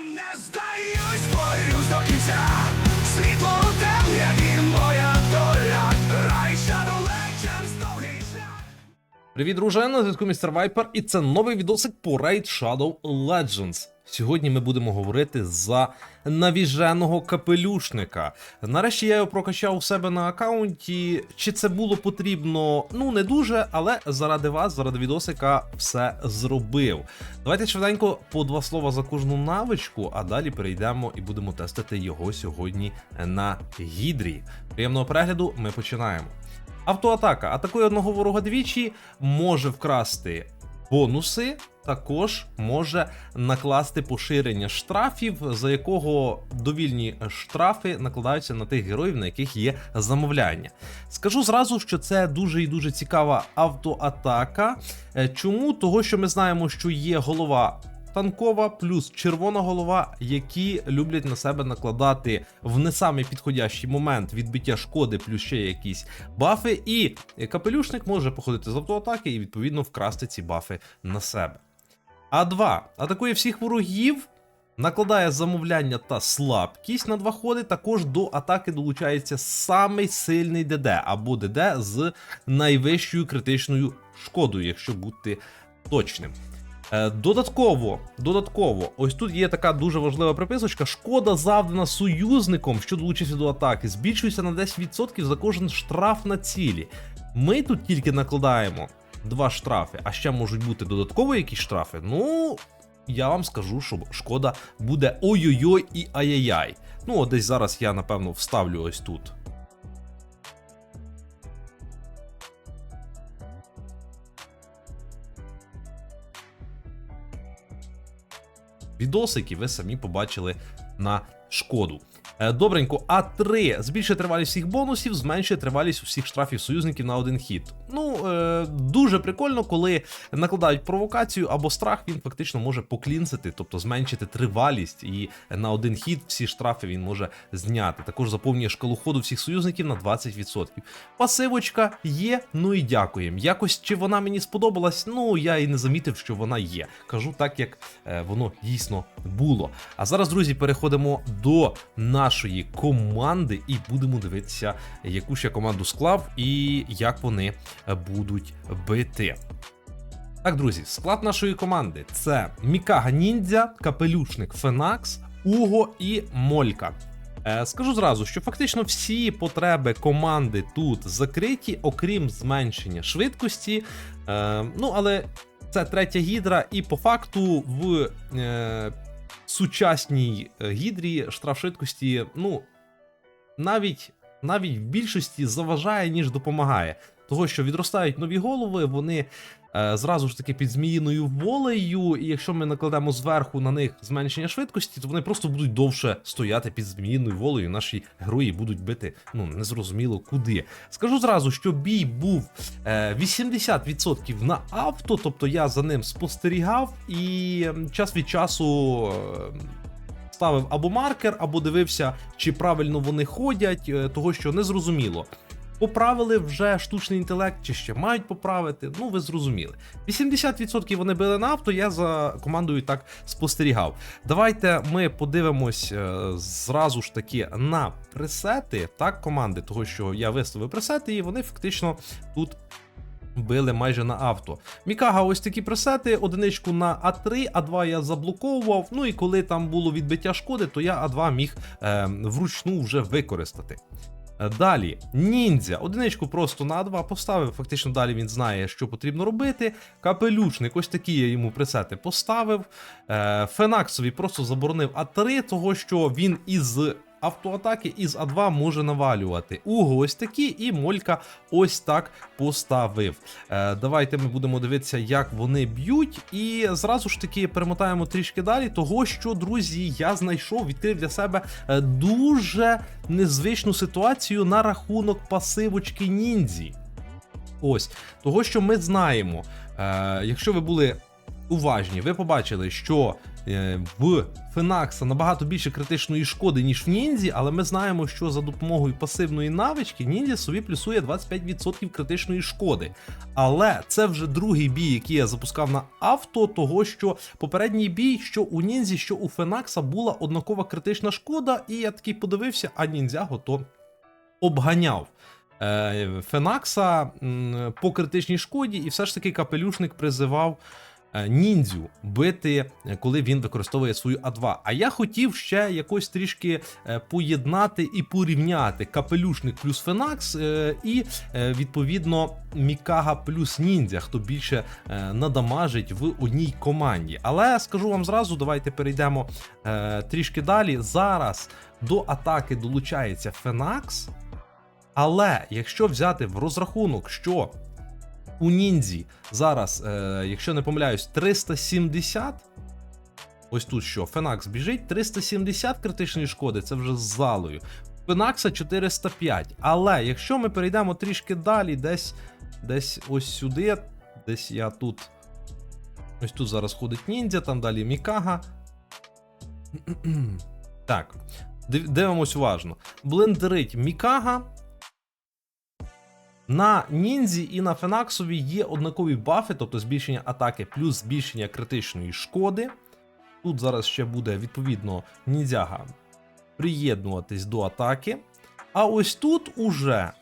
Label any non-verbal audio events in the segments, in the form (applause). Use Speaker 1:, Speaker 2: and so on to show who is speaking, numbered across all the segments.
Speaker 1: Не здаюсь, борюсь до кінця. Світло у і моя доля.
Speaker 2: Привіт, друже, на зв'язку містер Вайпер, і це новий відосик по Raid Shadow Legends. Сьогодні ми будемо говорити за навіженого капелюшника. Нарешті я його прокачав у себе на аккаунті. Чи це було потрібно? Ну не дуже, але заради вас, заради відосика, все зробив. Давайте швиденько по два слова за кожну навичку, а далі перейдемо і будемо тестити його сьогодні на гідрі. Приємного перегляду, ми починаємо. Автоатака атакує одного ворога двічі, може вкрасти бонуси, також може накласти поширення штрафів, за якого довільні штрафи накладаються на тих героїв, на яких є замовляння. Скажу зразу, що це дуже і дуже цікава автоатака. Е, Чому? Того, що ми знаємо, що є голова танкова плюс червона голова, які люблять на себе накладати в не самий підходящий момент відбиття шкоди, плюс ще якісь бафи. І капелюшник може походити з автоатаки і відповідно вкрасти ці бафи на себе. А2 атакує всіх ворогів. Накладає замовляння та слабкість на два ходи. Також до атаки долучається самий сильний ДД або ДД з найвищою критичною шкодою, якщо бути точним. Е, Додатково, додатково, ось тут є така дуже важлива приписочка. Шкода завдана союзником, що долучився до атаки, збільшується на 10% за кожен штраф на цілі. Ми тут тільки накладаємо два штрафи, а ще можуть бути додатково якісь штрафи. Ну, я вам скажу, що шкода буде ой-ой-ой і ай-яй-яй. Ну, от десь зараз я напевно вставлю ось тут. Відосики ви самі побачили на шкоду. Е, Добренько, А3 збільшує тривалість всіх бонусів, зменшує тривалість усіх штрафів союзників на один хід. Ну, е, дуже прикольно, коли накладають провокацію або страх, він фактично може поклінсити, тобто зменшити тривалість, і на один хід всі штрафи він може зняти. Також заповнює шкалу ходу всіх союзників на 20%. Пасивочка є, ну і дякуємо. Якось чи вона мені сподобалась, ну я і не замітив, що вона є. Кажу так, як е, воно дійсно було. А зараз, друзі, переходимо до нашої команди і будемо дивитися, яку я команду склав і як вони е, будуть бити. Так, друзі, склад нашої команди це Мікага Ніндзя, Капелюшник Фенакс, Уго і Молька. Е, Скажу зразу, що фактично всі потреби команди тут закриті, окрім зменшення швидкості. Е, ну, але це третя гідра, і по факту в е, сучасній гідрі штраф швидкості, ну, навіть, навіть в більшості заважає, ніж допомагає. Того, що відростають нові голови, вони е, зразу ж таки під зміїною волею, і якщо ми накладемо зверху на них зменшення швидкості, то вони просто будуть довше стояти під зміїною волею. Наші герої будуть бити ну незрозуміло куди. Скажу зразу, що бій був е, 80% на авто, тобто я за ним спостерігав, і час від часу. е, Ставив або маркер, або дивився, чи правильно вони ходять, е, того що не зрозуміло. Поправили вже штучний інтелект, чи ще мають поправити. Ну, ви зрозуміли. 80% вони били на авто, я за командою так спостерігав. Давайте ми подивимось е, зразу ж таки на пресети так, команди, того що я виставив пресети, і вони фактично тут. Били майже на авто. Мікага, ось такі пресети, одиничку на А3, А2 я заблоковував. Ну і коли там було відбиття шкоди, то я А2 міг е, вручну вже використати. Далі, ніндзя. Одиничку просто на А2 поставив. Фактично далі він знає, що потрібно робити. Капелюшник, ось такі я йому пресети поставив. Е, Фенаксові просто заборонив А3, того що він із автоатаки із А2 може навалювати. Уго ось такі, і Молька ось так поставив. Е, давайте ми будемо дивитися, як вони б'ють. І зразу ж таки перемотаємо трішки далі. Того, що, друзі, я знайшов, відкрив для себе е, дуже незвичну ситуацію на рахунок пасивочки ніндзі. Ось, того, що ми знаємо, е, якщо ви були уважні, ви побачили, що в Фенакса набагато більше критичної шкоди, ніж в Ніндзі, але ми знаємо, що за допомогою пасивної навички Ніндзя собі плюсує 25% критичної шкоди. Але це вже другий бій, який я запускав на авто, того що попередній бій, що у Ніндзі, що у Фенакса була однакова критична шкода, і я такий подивився, а ніндзяго то обганяв. е, Фенакса по критичній шкоді, і все ж таки капелюшник призивав е, ніндзю бити, е, коли він використовує свою А2. А я хотів ще якось трішки е, поєднати і порівняти капелюшник плюс Фенакс е, і е, відповідно Мікага плюс ніндзя, хто більше е, надамажить в одній команді. Але скажу вам зразу, давайте перейдемо е, трішки далі. Зараз до атаки долучається Фенакс. Але якщо взяти в розрахунок, що у ніндзі зараз, е, якщо не помиляюсь, 370. Ось тут що, Фенакс біжить, 370 критичної шкоди, це вже з залою. Фенакса 405. Але якщо ми перейдемо трішки далі, десь, десь ось сюди, десь я тут. Ось тут зараз ходить ніндзя, там далі Мікага. Так, дивимось уважно. Блендерить Мікага. На ніндзі і на Фенаксові є однакові бафи, тобто збільшення атаки плюс збільшення критичної шкоди. Тут зараз ще буде відповідно ніндзяга приєднуватись до атаки. А ось тут уже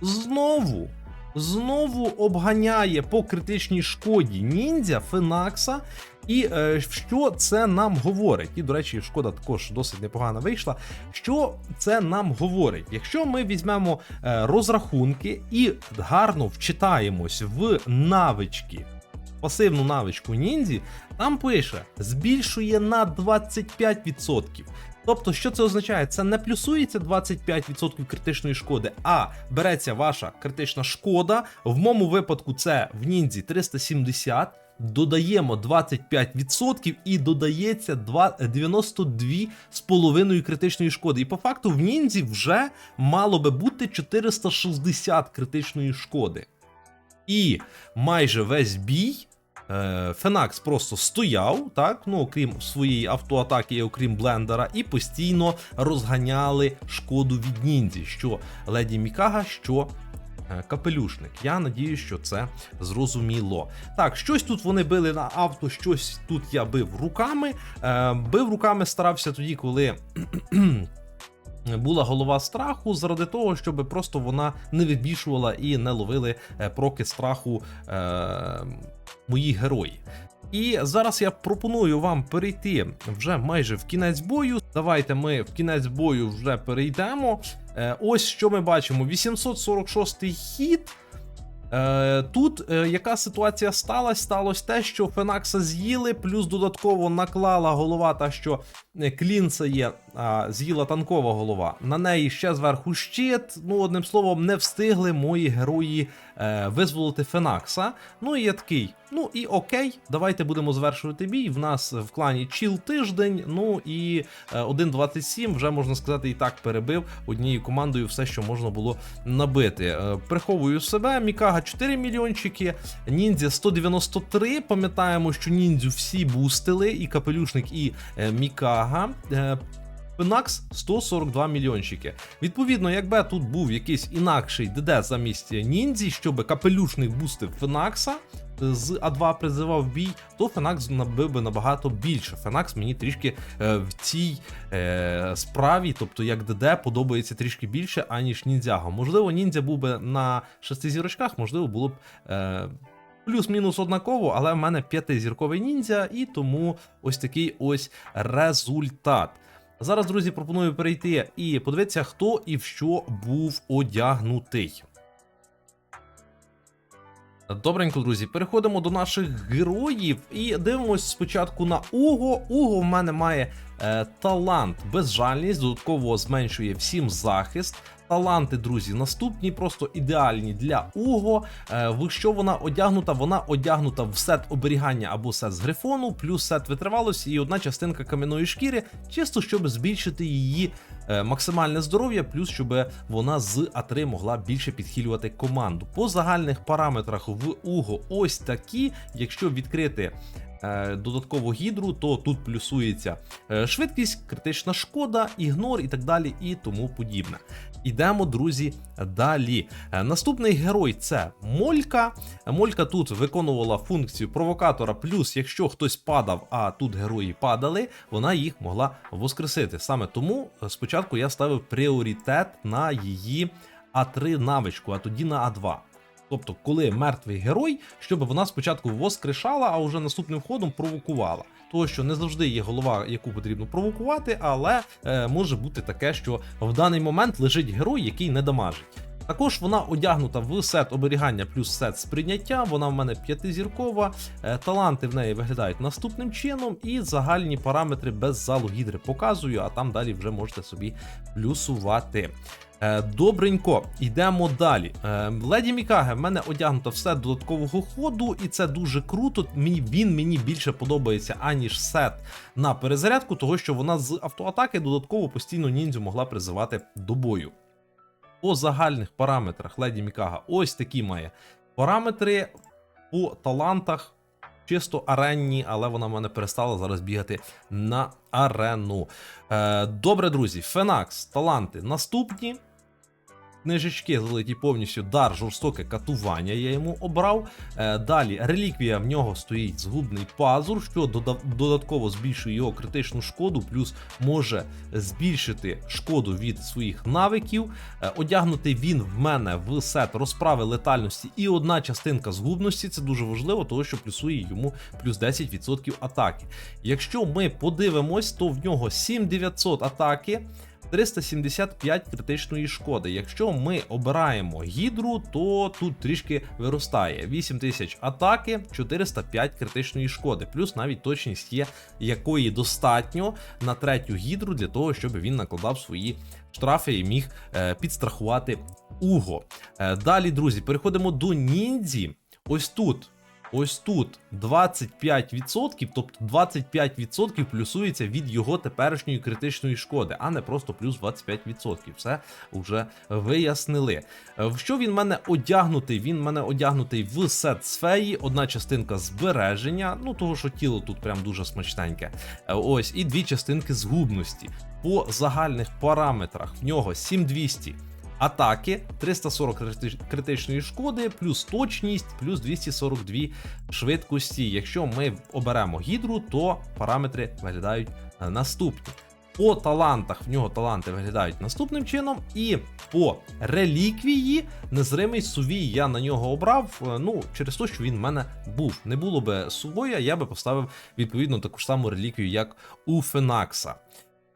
Speaker 2: знову, знову обганяє по критичній шкоді ніндзя Фенакса. І е, що це нам говорить? І, до речі, шкода також досить непогано вийшла. Що це нам говорить? Якщо ми візьмемо е, розрахунки і гарно вчитаємось в навички, пасивну навичку ніндзі, там пише збільшує на 25%. Тобто, що це означає? Це не плюсується 25% критичної шкоди, а береться ваша критична шкода. В моєму випадку це в ніндзі 370. Додаємо 25% і додається два- 92,5 критичної шкоди. І по факту в ніндзі вже мало би бути 460 критичної шкоди. І майже весь бій. Е, Фенакс просто стояв, так, ну окрім своєї автоатаки, і окрім блендера, і постійно розганяли шкоду від ніндзі, що леді Мікага, що е, капелюшник. Я надію, що це зрозуміло. Так, щось тут вони били на авто, щось тут я бив руками. Е, бив руками старався тоді, коли. (clears throat) Була голова страху заради того, щоб просто вона не вибішувала і не ловили проки страху мої герої. І зараз я пропоную вам перейти вже майже в кінець бою. Давайте ми в кінець бою вже перейдемо. Е, ось що ми бачимо: 846 хід. Е, Тут е, яка ситуація сталася? Сталося те, що Фенакса з'їли, плюс додатково наклала голова, та що е, клінца є, а, з'їла танкова голова. На неї ще зверху щит. Ну, одним словом, не встигли мої герої е, визволити Фенакса. Ну і я такий. Ну і окей, давайте будемо завершувати бій. В нас в клані чіл тиждень. Ну і е, 1.27 вже можна сказати і так перебив однією командою все, що можна було набити. Е, Приховую себе. Мікага 4 мільйончики, ніндзя 193. Пам'ятаємо, що ніндзю всі бустили, і капелюшник, і е, Мікага. Фенакс 142 мільйончики. Відповідно, якби тут був якийсь інакший ДД замість ніндзі, щоб капелюшник бустив Фенакса. е, З А2 призивав бій, то Фенакс набив би набагато більше. Фенакс мені трішки е, в цій е, справі, тобто як ДД, подобається трішки більше, аніж ніндзяго. Можливо, ніндзя був би на шести зірочках, можливо, було б. Е, Плюс-мінус однаково, але в мене п'ятизірковий ніндзя, і тому ось такий ось результат. Зараз, друзі, пропоную перейти і подивитися, хто і в що був одягнутий. Добренько, друзі, переходимо до наших героїв і дивимось спочатку на Уго. Уго в мене має е, талант безжальність, додатково зменшує всім захист. Таланти, друзі, наступні, просто ідеальні для Уго. Е, в що вона одягнута? Вона одягнута в сет оберігання або сет з грифону, плюс сет витривалості і одна частинка кам'яної шкіри, чисто щоб збільшити її е, максимальне здоров'я, плюс щоб вона з А3 могла більше підхилювати команду. По загальних параметрах в Уго ось такі. Якщо відкрити е, додатково гідру, то тут плюсується швидкість, критична шкода, ігнор і так далі, і тому подібне. Ідемо, друзі, далі. Е, Наступний герой це Молька. Молька тут виконувала функцію провокатора, плюс, якщо хтось падав, а тут герої падали, вона їх могла воскресити. Саме тому е, спочатку я ставив пріоритет на її А3 навичку, а тоді на А2. Тобто, коли мертвий герой, щоб вона спочатку воскрешала, а вже наступним ходом провокувала. Того, що не завжди є голова, яку потрібно провокувати, але е, може бути таке, що в даний момент лежить герой, який не дамажить. Також вона одягнута в сет оберігання плюс сет сприйняття. Вона в мене п'ятизіркова. Е, таланти в неї виглядають наступним чином, і загальні параметри без залу гідри показую, а там далі вже можете собі плюсувати. Е, Добренько, йдемо далі. Е, Леді Мікаге в мене одягнуто все додаткового ходу, і це дуже круто. Мені він мені більше подобається, аніж сет на перезарядку, того що вона з автоатаки додатково постійно ніндзю могла призивати до бою. По загальних параметрах Леді Мікага ось такі має параметри по талантах. Чисто аренні, але вона в мене перестала зараз бігати на арену. Е, добре, друзі, Фенакс, таланти наступні. Книжечки залиті повністю дар, жорстоке катування. Я йому обрав. Е, далі реліквія в нього стоїть згубний пазур, що дода- додатково збільшує його критичну шкоду, плюс може збільшити шкоду від своїх навиків. Е, одягнутий він в мене в сет розправи летальності і одна частинка згубності. Це дуже важливо, тому що плюсує йому плюс 10% атаки. Якщо ми подивимось, то в нього 7900 атаки. 375 критичної шкоди. Якщо ми обираємо гідру, то тут трішки виростає 8000 атаки, 405 критичної шкоди. Плюс навіть точність є, якої достатньо на третю гідру для того, щоб він накладав свої штрафи і міг е, підстрахувати Уго. Е, далі, друзі, переходимо до ніндзі. Ось тут. Ось тут 25%, тобто 25% плюсується від його теперішньої критичної шкоди, а не просто плюс 25%. Все вже вияснили. Е, В що він мене одягнутий? Він мене одягнутий в сет сфеї, одна частинка збереження, ну того, що тіло тут прям дуже смачненьке. Е, Ось, і дві частинки згубності. По загальних параметрах в нього 7200 атаки, 340 критичної шкоди, плюс точність, плюс 242 швидкості. Якщо ми оберемо гідру, то параметри виглядають е, наступні. По талантах в нього таланти виглядають наступним чином, і по реліквії незримий сувій я на нього обрав. е, Ну, через те, що він в мене був. Не було би сувоя, я би поставив відповідно таку ж саму реліквію, як у Фенакса.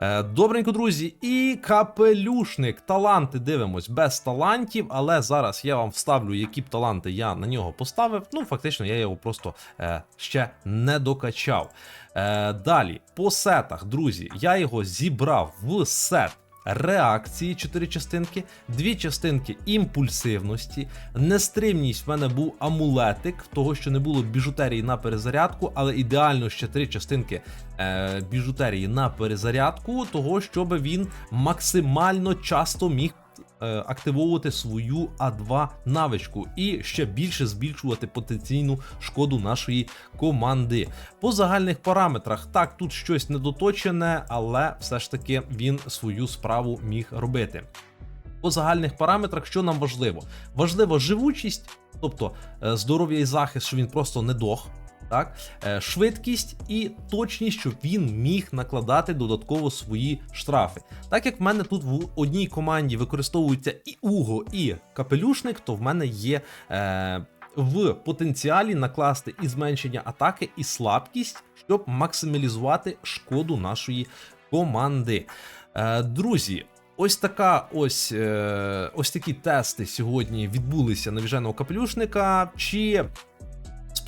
Speaker 2: Е, Добренько, друзі, і капелюшник. Таланти дивимось без талантів, але зараз я вам вставлю, які б таланти я на нього поставив. Ну, фактично, я його просто е, ще не докачав. Е, далі, по сетах, друзі, я його зібрав в сет. Реакції 4 частинки, дві частинки імпульсивності, нестримність. В мене був амулетик, того що не було біжутерії на перезарядку, але ідеально ще три частинки е, біжутерії на перезарядку, того щоб він максимально часто міг активовувати свою А2 навичку і ще більше збільшувати потенційну шкоду нашої команди. По загальних параметрах, так, тут щось недоточене, але все ж таки він свою справу міг робити. По загальних параметрах, що нам важливо? Важлива живучість, тобто е, здоров'я і захист, що він просто не дох. Так, Е, швидкість і точність, щоб він міг накладати додатково свої штрафи. Так як в мене тут в одній команді використовуються і Уго, і капелюшник, то в мене є е, в потенціалі накласти і зменшення атаки, і слабкість, щоб максималізувати шкоду нашої команди. Е, друзі. Ось така ось е, ось такі тести сьогодні відбулися на віженого капелюшника. Чи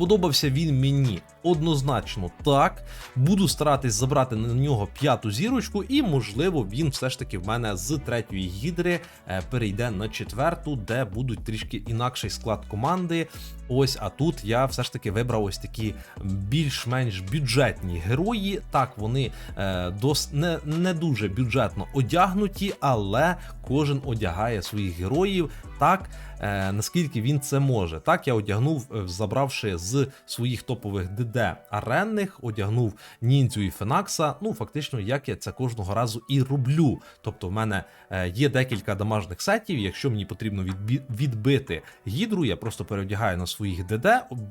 Speaker 2: Сподобався він мені однозначно так. Буду старатись забрати на нього п'яту зірочку, і можливо він все ж таки в мене з третьої гідри е, перейде на четверту, де будуть трішки інакший склад команди. Ось, а тут я все ж таки вибрав ось такі більш-менш бюджетні герої. Так, вони е, дос не, не дуже бюджетно одягнуті, але кожен одягає своїх героїв так, е, наскільки він це може. Так, я одягнув, е, забравши з своїх топових ДД аренних, одягнув ніндзю і Фенакса. Ну, фактично, як я це кожного разу і роблю. Тобто, в мене е, є декілька дамажних сетів. Якщо мені потрібно відбити гідру, я просто переодягаю на своїх ДД,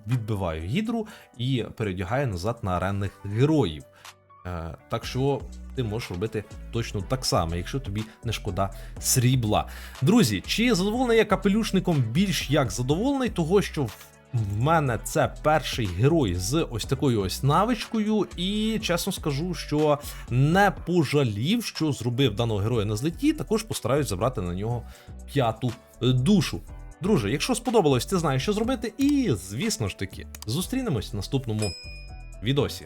Speaker 2: відбиваю гідру і переодягаю назад на аренних героїв. Е, так що ти можеш робити точно так само, якщо тобі не шкода срібла. Друзі, чи задоволений я капелюшником більш як задоволений, того що в в мене це перший герой з ось такою ось навичкою, і чесно скажу, що не пожалів, що зробив даного героя на злеті. Також постараюсь забрати на нього п'яту е, душу. Друже, якщо сподобалось, ти знаєш, що зробити, і звісно ж таки, зустрінемось в наступному відосі.